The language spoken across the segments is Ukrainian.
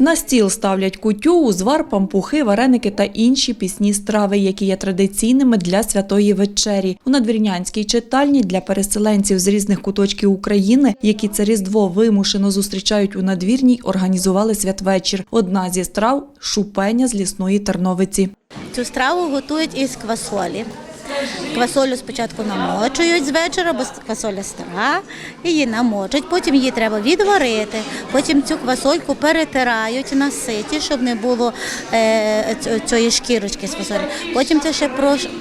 На стіл ставлять кутю, узвар, пампухи, вареники та інші пісні страви, які є традиційними для святої вечері. У надвірнянській читальні для переселенців з різних куточків України, які це різдво вимушено зустрічають у надвірній, організували святвечір. Одна зі страв шупеня з лісної терновиці. Цю страву готують із квасолі. Квасолю спочатку намочують з вечора, бо квасоля стара, її намочать, потім її треба відварити, потім цю квасольку перетирають на ситі, щоб не було е, цієї шкірочки з фасолі. Потім це ще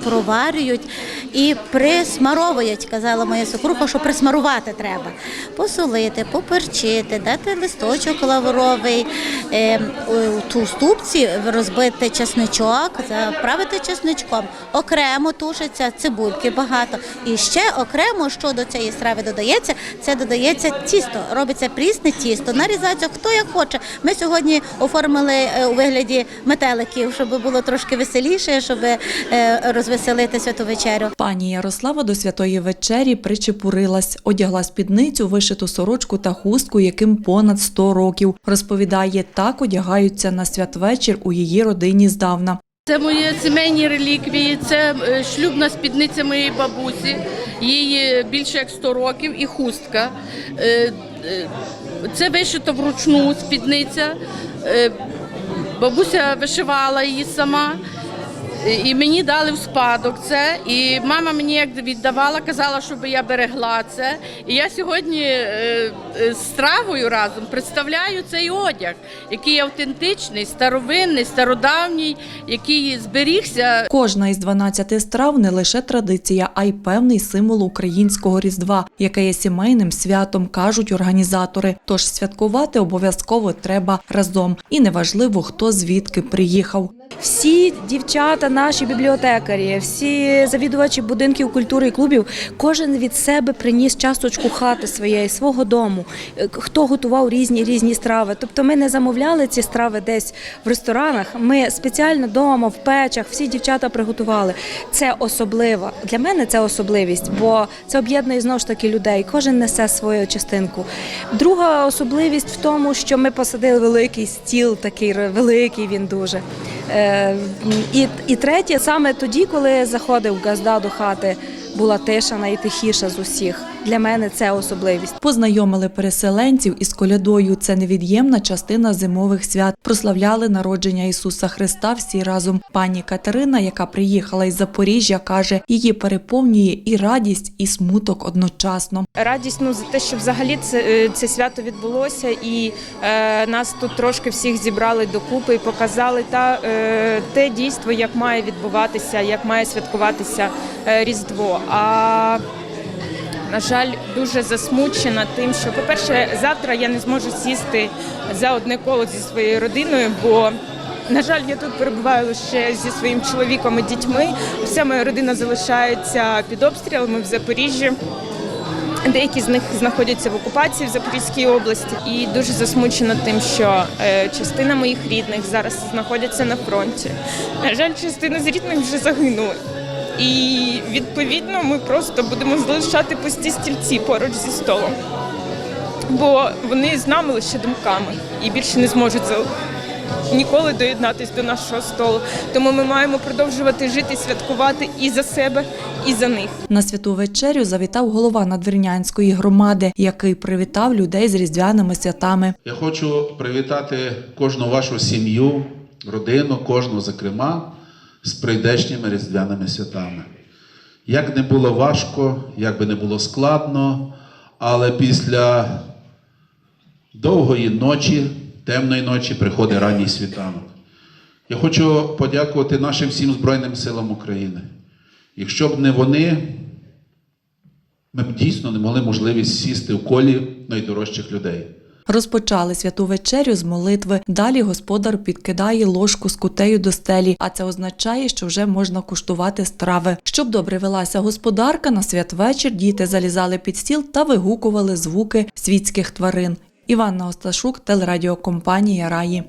проварюють і присмаровують, казала моя сукруха, що присмарувати треба. Посолити, поперчити, дати листочок лавровий, ту ступці розбити чесничок, заправити чесничком. Окремо тушиться цибульки багато. І ще окремо, що до цієї страви додається, це додається тісто. Робиться прісне тісто, нарізається хто як хоче. Ми сьогодні оформили е, у вигляді метеликів, щоб було трошки веселіше, щоб е, розвеселити святу вечерю. Пані Ярослава до святої вечері причепурилась, одягла спідницю, вишиту сорочку та хустку, яким понад 100 років. Розповідає, так одягаються на святвечір у її родині здавна. Це мої сімейні реліквії, це е, шлюбна спідниця моєї бабусі, їй більше як 100 років і хустка. Е, е, Це вишито вручну спідниця. Е, Бабуся вишивала її сама. І мені дали в спадок це. І мама мені як віддавала, казала, щоб я берегла це. І я сьогодні е, е, з стравою разом представляю цей одяг, який автентичний, старовинний, стародавній, який зберігся Кожна із 12 страв не лише традиція, а й певний символ українського різдва, яке є сімейним святом, кажуть організатори. Тож святкувати обов'язково треба разом, і неважливо, хто звідки приїхав. Всі дівчата, наші бібліотекарі, всі завідувачі будинків культури і клубів, кожен від себе приніс часточку хати своєї, свого дому. Хто готував різні різні страви. Тобто ми не замовляли ці страви десь в ресторанах. Ми спеціально вдома, в печах, всі дівчата приготували. Це особливо. Для мене це особливість, бо це об'єднує знову ж таки людей. Кожен несе свою частинку. Друга особливість в тому, що ми посадили великий стіл, такий великий він дуже. Е, І, і третє, саме тоді, коли заходив газда до хати, була тиша найтихіша з усіх. Для мене це особливість. Познайомили переселенців із колядою. Це невід'ємна частина зимових свят. Прославляли народження Ісуса Христа всі разом. Пані Катерина, яка приїхала із Запоріжжя, каже, її переповнює і радість, і смуток одночасно. радість ну, за те, що взагалі це, е, це свято відбулося, і е, нас тут трошки всіх зібрали докупи і показали та, е, те дійство, як має відбуватися, як має святкуватися е, Різдво. А на жаль, дуже засмучена тим, що, по-перше, завтра я не зможу сісти за одне коло зі своєю родиною, бо, на жаль, я тут перебуваю лише зі своїм чоловіком і дітьми. Вся моя родина залишається під обстрілами в Запоріжжі. Деякі з них знаходяться в окупації в Запорізькій області, і дуже засмучена тим, що е, частина моїх рідних зараз знаходяться на фронті. На жаль, частина з рідних вже загинули. І відповідно ми просто будемо залишати пусті стільці поруч зі столом. Бо вони з нами лише думками і більше не зможуть за- ніколи доєднатись до нашого столу. Тому ми маємо продовжувати жити, святкувати і за себе, і за них. На святу вечерю завітав голова надвірнянської громади, який привітав людей з різдвяними святами. Я хочу привітати кожну вашу сім'ю, родину, кожну, зокрема, з прийдешніми різдвяними святами. Як не було важко, як би не було складно, але після довгої ночі, темної ночі приходить ранній світанок. Я хочу подякувати нашим всім Збройним силам України. Якщо б не вони, ми б дійсно не могли можливість сісти в колі найдорожчих людей. Розпочали святу вечерю з молитви. Далі господар підкидає ложку з кутею до стелі, а це означає, що вже можна куштувати страви. Щоб добре велася господарка, на святвечір діти залізали під стіл та вигукували звуки світських тварин. Іванна Осташук, телерадіокомпанія Раї.